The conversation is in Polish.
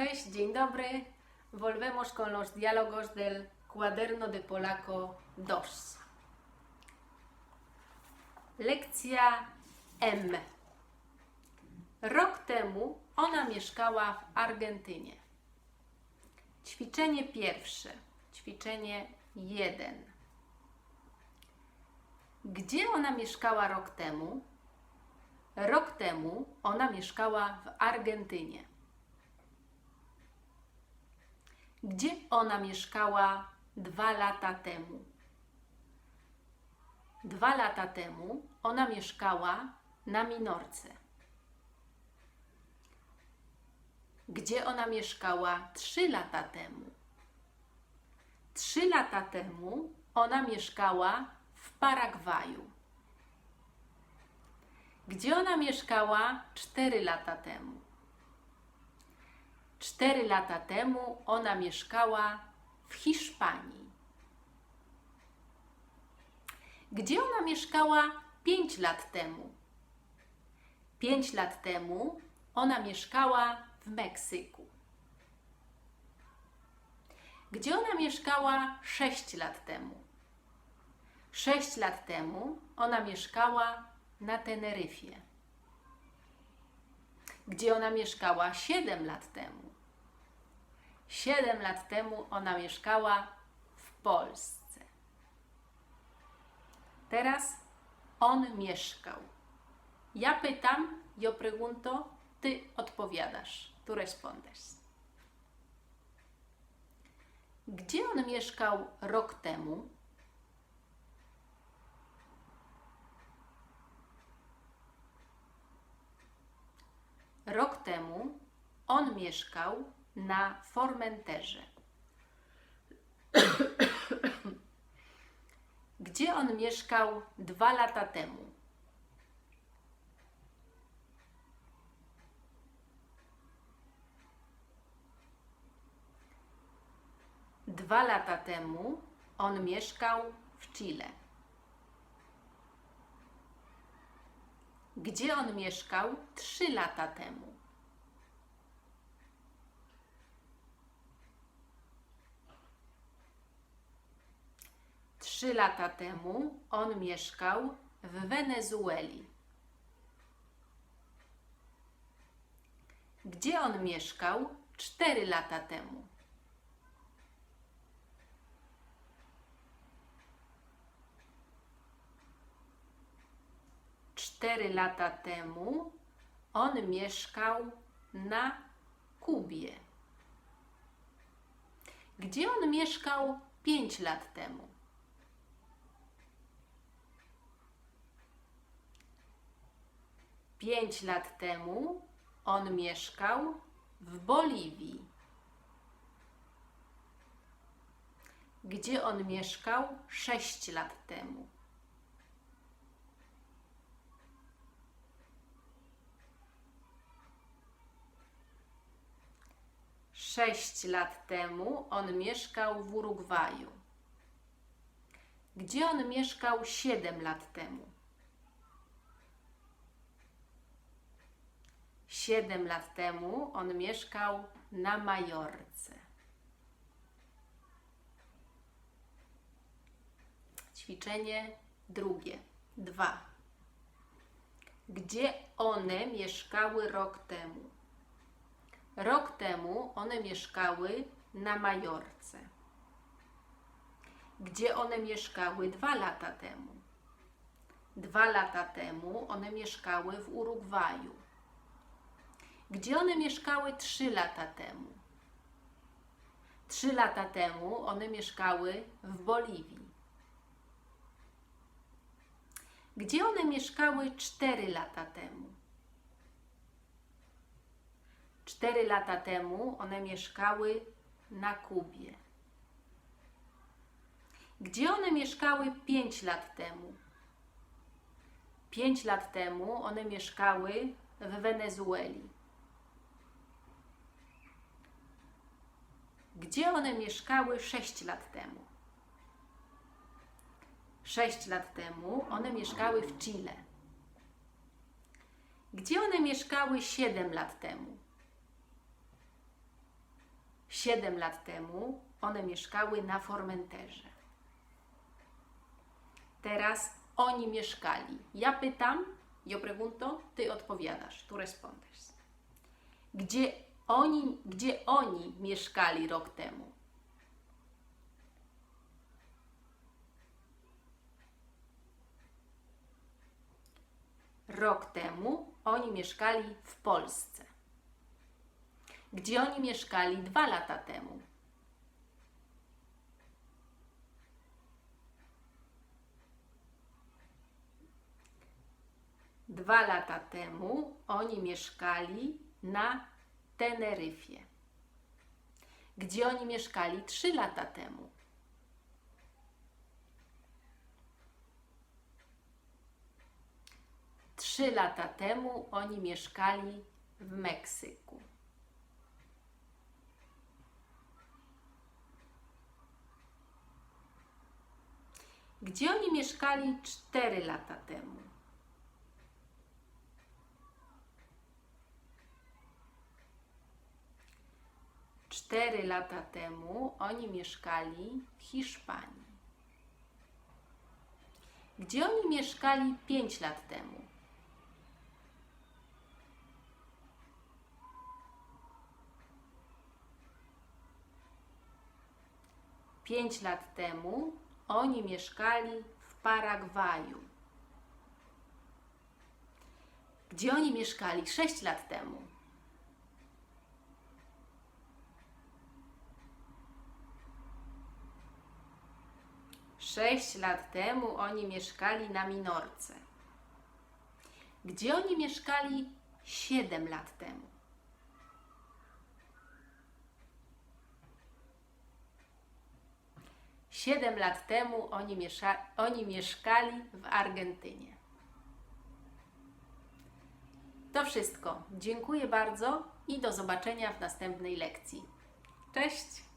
Cześć, dzień dobry. Volvemos con los diálogos del cuaderno de polaco 2. Lekcja M. Rok temu ona mieszkała w Argentynie. Ćwiczenie pierwsze. Ćwiczenie 1. Gdzie ona mieszkała rok temu? Rok temu ona mieszkała w Argentynie. Gdzie ona mieszkała dwa lata temu? Dwa lata temu ona mieszkała na Minorce. Gdzie ona mieszkała trzy lata temu? Trzy lata temu ona mieszkała w Paragwaju. Gdzie ona mieszkała cztery lata temu? Cztery lata temu ona mieszkała w Hiszpanii. Gdzie ona mieszkała pięć lat temu? Pięć lat temu ona mieszkała w Meksyku. Gdzie ona mieszkała sześć lat temu? Sześć lat temu ona mieszkała na Teneryfie. Gdzie ona mieszkała 7 lat temu? 7 lat temu ona mieszkała w Polsce. Teraz on mieszkał. Ja pytam, yo pregunto, ty odpowiadasz, tu respondes. Gdzie on mieszkał rok temu? Rok temu on mieszkał na Formenterze. Gdzie on mieszkał dwa lata temu? Dwa lata temu on mieszkał w Chile. Gdzie on mieszkał trzy lata temu? Trzy lata temu on mieszkał w Wenezueli. Gdzie on mieszkał cztery lata temu? Cztery lata temu on mieszkał na Kubie. Gdzie on mieszkał pięć lat temu? Pięć lat temu on mieszkał w Boliwii. Gdzie on mieszkał sześć lat temu? Sześć lat temu on mieszkał w Urugwaju. Gdzie on mieszkał siedem lat temu? Siedem lat temu on mieszkał na Majorce. Ćwiczenie drugie. Dwa. Gdzie one mieszkały rok temu? Rok temu one mieszkały na Majorce. Gdzie one mieszkały dwa lata temu? Dwa lata temu one mieszkały w Urugwaju. Gdzie one mieszkały trzy lata temu? Trzy lata temu one mieszkały w Boliwii. Gdzie one mieszkały cztery lata temu? Cztery lata temu one mieszkały na Kubie. Gdzie one mieszkały pięć lat temu? Pięć lat temu one mieszkały w Wenezueli. Gdzie one mieszkały sześć lat temu? Sześć lat temu one mieszkały w Chile. Gdzie one mieszkały siedem lat temu? 7 lat temu one mieszkały na Formenterze. Teraz oni mieszkali. Ja pytam, yo pregunto, ty odpowiadasz, tu respondes. Gdzie oni, gdzie oni mieszkali rok temu? Rok temu oni mieszkali w Polsce. Gdzie oni mieszkali dwa lata temu? Dwa lata temu oni mieszkali na Teneryfie. Gdzie oni mieszkali trzy lata temu? Trzy lata temu oni mieszkali w Meksyku. Gdzie oni mieszkali cztery lata temu? Cztery lata temu oni mieszkali w Hiszpanii. Gdzie oni mieszkali pięć lat temu? Pięć lat temu oni mieszkali w Paragwaju. Gdzie oni mieszkali sześć lat temu? Sześć lat temu oni mieszkali na Minorce. Gdzie oni mieszkali siedem lat temu? Siedem lat temu oni, miesza, oni mieszkali w Argentynie. To wszystko. Dziękuję bardzo i do zobaczenia w następnej lekcji. Cześć!